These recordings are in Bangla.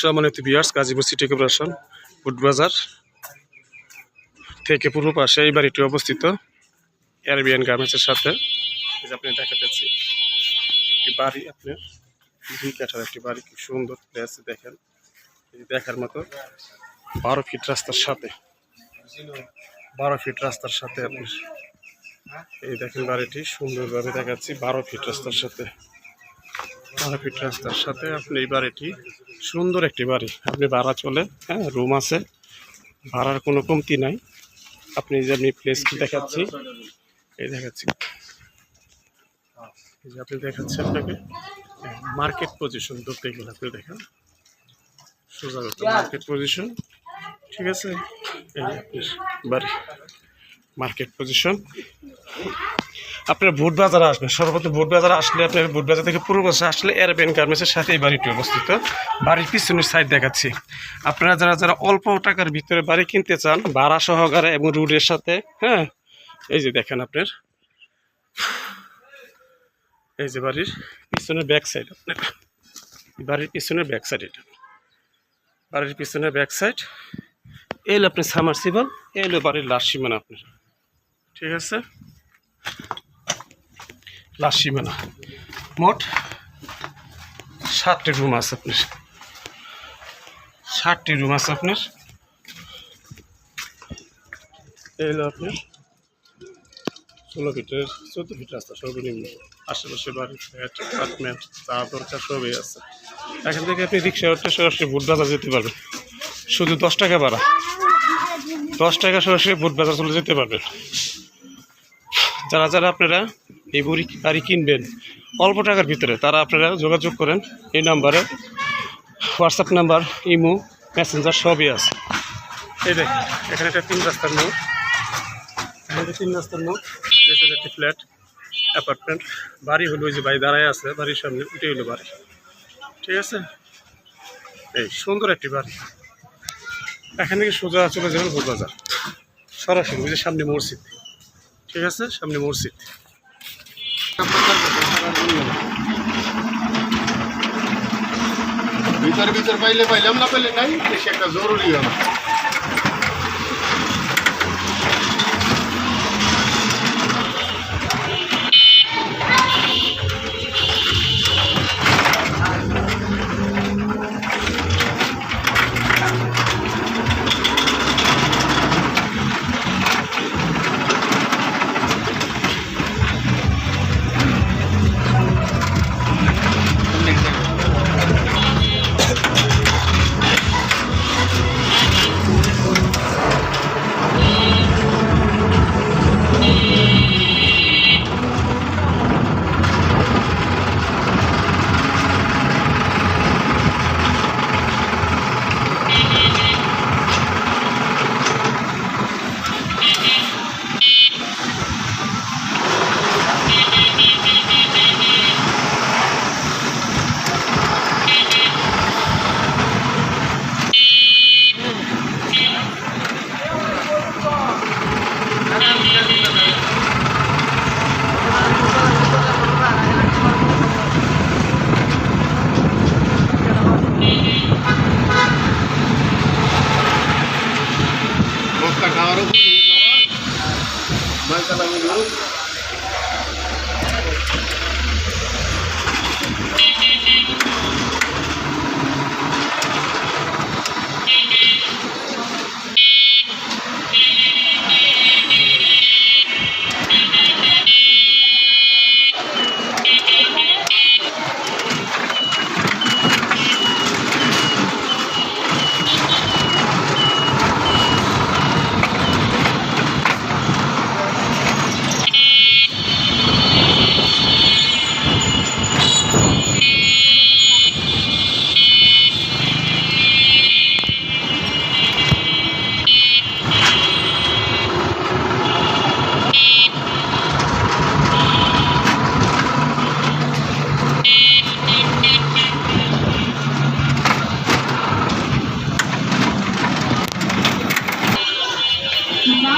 সম্মানিত বিয়ার্স গাজীপুর সিটি কর্পোরেশন ফুটবাজার থেকে পূর্ব পাশে এই বাড়িটি অবস্থিত এয়ারবিএন গার্মেন্টসের সাথে। আপনি দেখাতেছি একটি বাড়ি আপনার, দুই কাঠার একটি বাড়ি খুব সুন্দর প্লেস দেখেন। দেখার মতো বারো ফিট রাস্তার সাথে, বারো ফিট রাস্তার সাথে আপনি এই দেখেন বাড়িটি, সুন্দরভাবে দেখাচ্ছি, বারো ফিট রাস্তার সাথে। বারো ফিট রাস্তার সাথে আপনি এই বাড়িটি, সুন্দর একটি বাড়ি। আপনি ভাড়া চলে হ্যাঁ রুম আছে, ভাড়ার কোনো কমতি নাই। আপনি যে আমি প্লেসটি দেখাচ্ছি, এই দেখাচ্ছি। এই যে আপনি দেখাচ্ছি আপনাকে মার্কেট পজিশন ধরতে গেলে আপনি দেখেন। সোজা মার্কেট পজিশন ঠিক আছে? এই বাড়ি মার্কেট পজিশন আপনার ভোট বাজারে আসবেন। সর্বপ্রথম ভোট বাজারে আসলে আপনার ভোট বাজার থেকে পূর্ব পাশে আসলে এয়ারবেন গার্মেন্টসের সাথে এই বাড়িটি অবস্থিত। বাড়ির পিছনের সাইড দেখাচ্ছি। আপনারা যারা যারা অল্প টাকার ভিতরে বাড়ি কিনতে চান, ভাড়া সহকারে এবং রুডের সাথে হ্যাঁ এই যে দেখেন আপনার। এই যে বাড়ির পিছনের ব্যাক সাইড আপনার। বাড়ির পিছনের ব্যাক সাইড এটা। বাড়ির পিছনের ব্যাক সাইড এই হলো আপনার সামারসিবল এই হলো বাড়ির লাস্ট সীমানা আপনার। ঠিক আছে? লাস্ট সীমানা মোট ষাটটি রুম আছে আপনার। ষাটটি রুম আছে আপনার। এই হলো আপনার ষোলো ফিটের, চোদ্দ ফিট রাস্তা, সর্বনিম্ন। আশেপাশে বাড়ি, ফ্ল্যাট, অ্যাপার্টমেন্ট যা দরকার সবই আছে। এখান থেকে আপনি রিক্সা উঠতে সরাসরি ভোট বাজার যেতে পারবেন। শুধু দশ টাকা ভাড়া। দশ টাকা সরাসরি ভোট বাজার চলে যেতে পারবেন। যারা যারা আপনারা এই বড়ি গাড়ি কিনবেন, অল্প টাকার ভিতরে তারা আপনারা যোগাযোগ করেন। এই নাম্বারে হোয়াটসঅ্যাপ নাম্বার, ইমো, মেসেঞ্জার সবই আছে। এই দেখ এখানে একটা তিন রাস্তার মোড়। এখানে তিন রাস্তার মোড়, পেছনে একটি ফ্ল্যাট অ্যাপার্টমেন্ট বাড়ি হলো ওই যে বাড়ি দাঁড়ায় আছে, বাড়ির সামনে উঠে হলো বাড়ি। ঠিক আছে? এই সুন্দর একটি বাড়ি। এখান সোজা চলে যাবেন ভোট বাজার সরাসরি ওই যে সামনে মসজিদ। ঠিক আছে সামনে মসজিদ ভিতর ভিতর পাইলে পাইলাম না পাইলে নাই বেশি একটা জরুরি হলো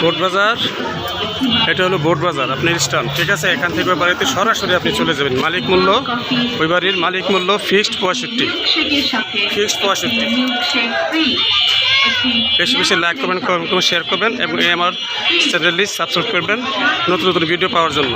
কোট বাজার। এটা হলো বোট বাজার, আপনি স্টান ঠিক আছে? এখান থেকে বাড়িতে সরাসরি আপনি চলে যাবেন। মালিক মূল্য, ওই বাড়ির মালিক মূল্য ফিক্সড পঁয়ষট্টি। Fixed পঁয়ষট্টি। বেশি বেশি লাইক করবেন শেয়ার করবেন এবং এই আমার চ্যানেলটি সাবস্ক্রাইব করবেন। নতুন নতুন ভিডিও পাওয়ার জন্য।